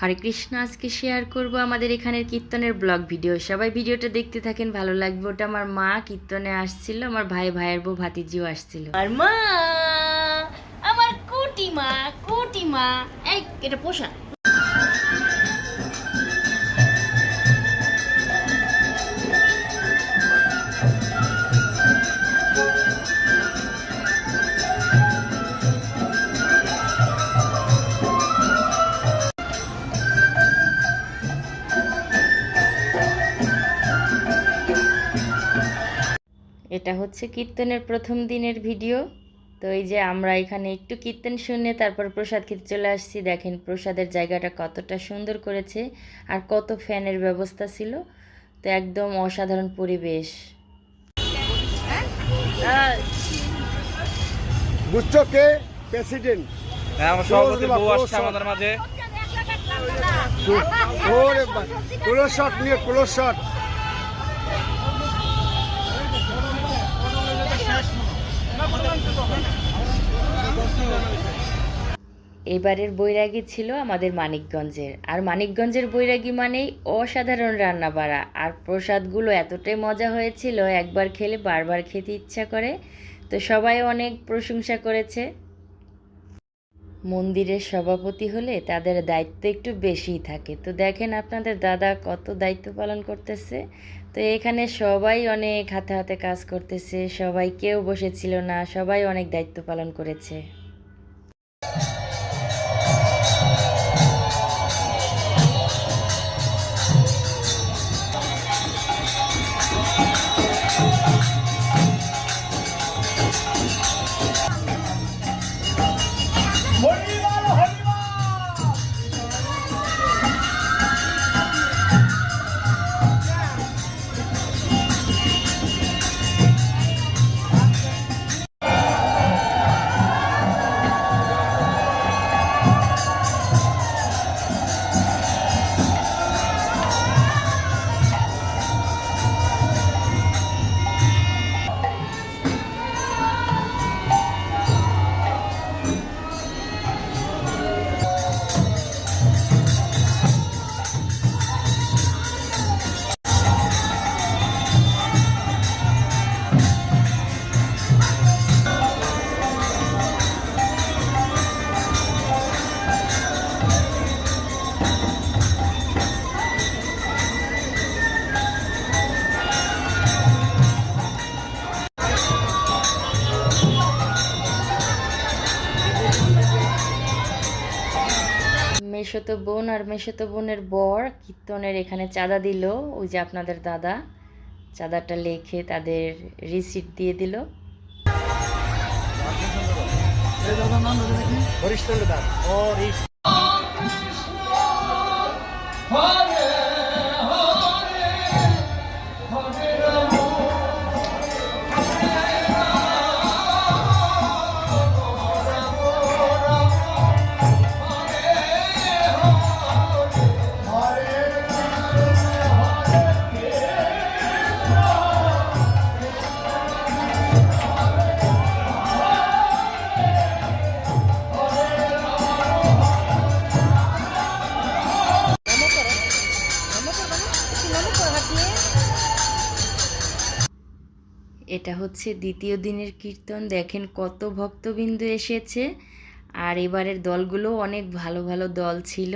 হরে কৃষ্ণ, আজকে শেয়ার করব আমাদের এখানের কীর্তনের ব্লগ ভিডিও সবাই ভিডিওটা দেখতে থাকেন, ভালো লাগবে। ওটা আমার মা কীর্তনে আসছিল, আমার ভাই, ভাইয়ের বউ, ভাতিজিও আসছিল। আর মা, আমার কুটি মা কুটি মা এই, এটা পোষা এটা হচ্ছে কীর্তনের প্রথম দিনের ভিডিও। তো এই যে আমরা এখানে একটু কীর্তন শুনে তারপর প্রসাদ খেতে চলে আসছি। দেখেন প্রসাদের জায়গাটা কতটা সুন্দর করেছে আর কত ফ্যানের ব্যবস্থা ছিল। তো একদম অসাধারণ পরিবেশ। প্রেসিডেন্ট। হ্যাঁ আমার সভাপতির বউ আসছে আমাদের মাঝে। ক্লোজ শট নিয়ে ক্লোজ শট এবারের বৈরাগী ছিল আমাদের মানিকগঞ্জের। আর মানিকগঞ্জের বৈরাগী মানেই অসাধারণ রান্না বাড়া আর প্রসাদগুলো এতটাই মজা হয়েছিল, একবার খেলে বারবার খেতে ইচ্ছা করে। তো সবাই অনেক প্রশংসা করেছে। মন্দিরের সভাপতি হলে তাদের দায়িত্ব একটু বেশিই থাকে। তো দেখেন আপনাদের দাদা কত দায়িত্ব পালন করতেছে। তো এখানে সবাই অনেক হাতে হাতে কাজ করতেছে, সবাই কেউ বসেছিল না, সবাই অনেক দায়িত্ব পালন করেছে। মেশতো বোন আর মেশতো বোনের বর কীর্তনের এখানে চাঁদা দিল ওই যে আপনাদের দাদা। চাঁদাটা লেখে তাদের রিসিট দিয়ে দিল। হরিশ্চন্দ্র দাস। এটা হচ্ছে দ্বিতীয় দিনের কীর্তন। দেখেন কত ভক্তবিন্দু এসেছে। আর এবারের দলগুলো অনেক ভালো ভালো দল ছিল।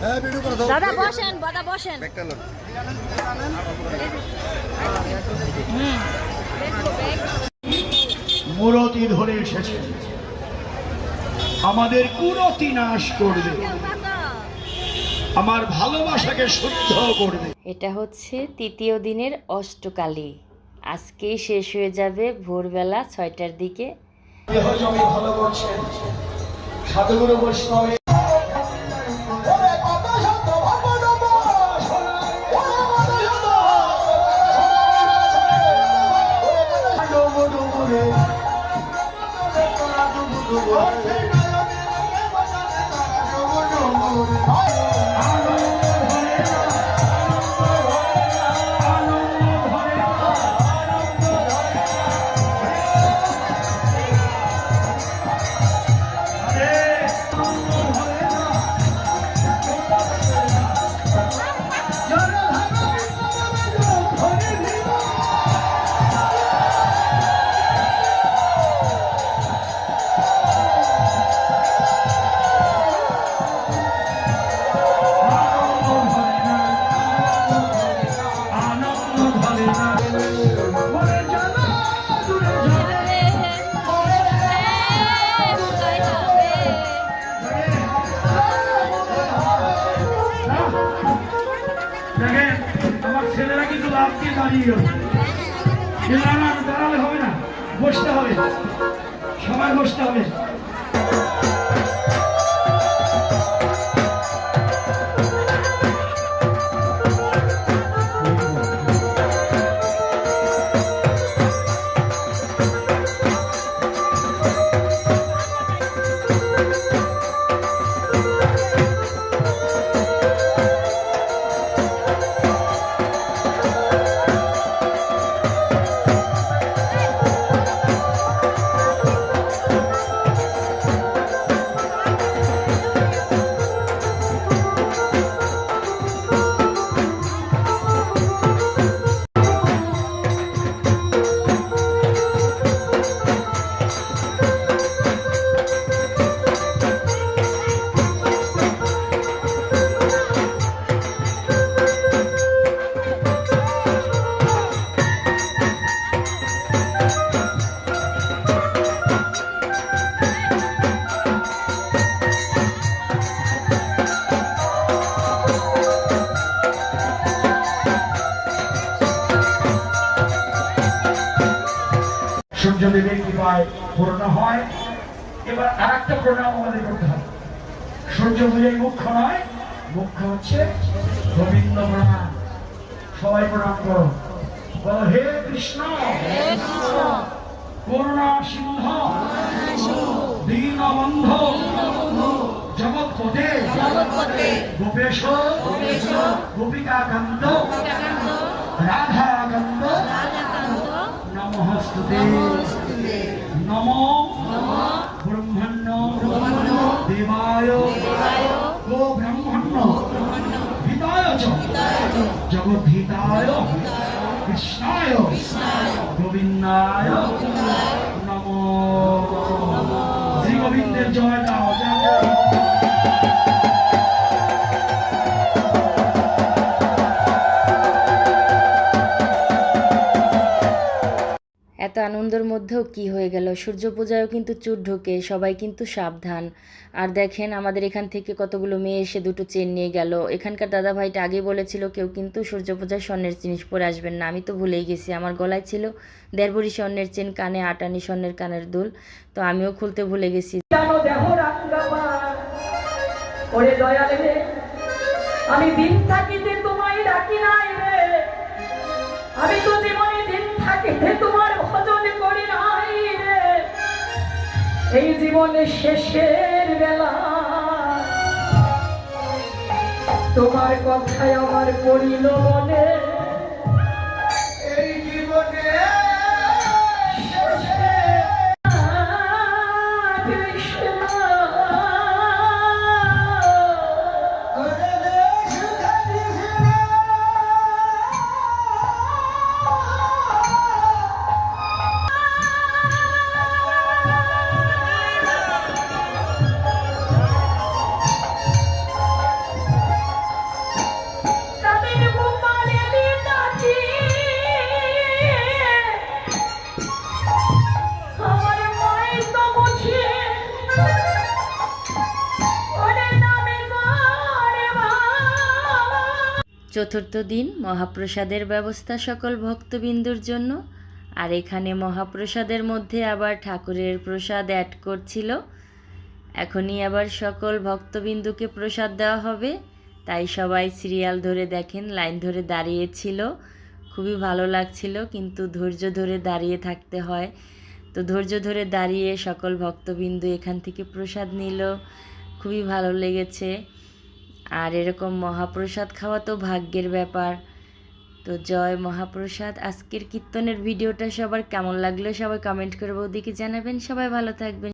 দাদা বসেন দাদা বসেন। মুরতি ধরে এসেছে। আমাদের কুরতি নাশ করবে। আমার ভালোবাসাকে শুদ্ধ করবে। এটা হচ্ছে তৃতীয় দিনের অষ্টকালী। আজকেই শেষ হয়ে যাবে ভোরবেলা ছয়টার দিকে। দেহ জমি ভালো করছেন। সাধুগুরু বৈষ্ণবে দাঁড়িয়ে দাঁড়ালে হবে না বসতে হবে। সবাই বসতে হবে। সূর্যদেবের কৃপায় পূর্ণ হয়। এবার আর একটা প্রণাম আমাদের করতে হবে। সূর্য পূজাই মুখ্য নয় মুখ্য হচ্ছে গোবিন্দ প্রণাম সবাই প্রণাম করো। বলো হে কৃষ্ণ। করুণা সিংহ। দীনবন্ধ। জগৎপতে গোপেশ। গোপিকাকান্ত। রাধাকান্ত। নমস্তুতে। নমো ব্রহ্মণ্য। দেবায়। গো ব্রহ্মণ্য। হিতায় চ জগদ্ধিতায়। কৃষ্ণায়। গোবিন্দায়। নমো। শ্রী গোবিন্দের জয় গাও এত আনন্দের মধ্যেও কি হয়ে গেল? সূর্য পূজায়ও কিন্তু চুর ঢোকে, সবাই কিন্তু সাবধান। আর দেখেন, আমাদের এখান থেকে কতগুলো মেয়ে এসে দুটো চেন নিয়ে গেল। এখানকার দাদা ভাইটা আগে বলেছিল, কেউ কিন্তু সূর্য পূজায় স্বর্ণের জিনিস পরে আসবেন না। আমি তো ভুলেই গেছি। আমার গলায় ছিল দেড়বড়ি স্বর্ণের চেন কানে আটানি স্বর্ণের কানের দুল। তো আমিও খুলতে ভুলে গেছি। আমি তো জীবনে দিন থাকিতে তোমার এই জীবনের শেষের বেলা। তোমার কথায় আমার পড়িল মনে। চতুর্থ দিন মহাপ্রসাদের ব্যবস্থা সকল ভক্তবিন্দুর জন্য। আর এখানে মহাপ্রসাদের মধ্যে আবার ঠাকুরের প্রসাদ অ্যাড করছিল। এখনই আবার সকল ভক্তবিন্দুকে প্রসাদ দেওয়া হবে। তাই সবাই সিরিয়াল ধরে দেখেন লাইন ধরে দাঁড়িয়েছিল। খুবই ভালো লাগছিল, কিন্তু ধৈর্য ধরে দাঁড়িয়ে থাকতে হয়। তো ধৈর্য ধরে দাঁড়িয়ে সকল ভক্তবিন্দু এখান থেকে প্রসাদ নিল। খুবই ভালো লেগেছে। আর এরকম মহাপ্রসাদ খাওয়া তো ভাগ্যের ব্যাপার। তো জয় মহাপ্রসাদ, আজকের কীর্তনের ভিডিওটা সবার কেমন লাগল সবাই কমেন্ট করে বৌদিকে জানাবেন। সবাই ভালো থাকবেন।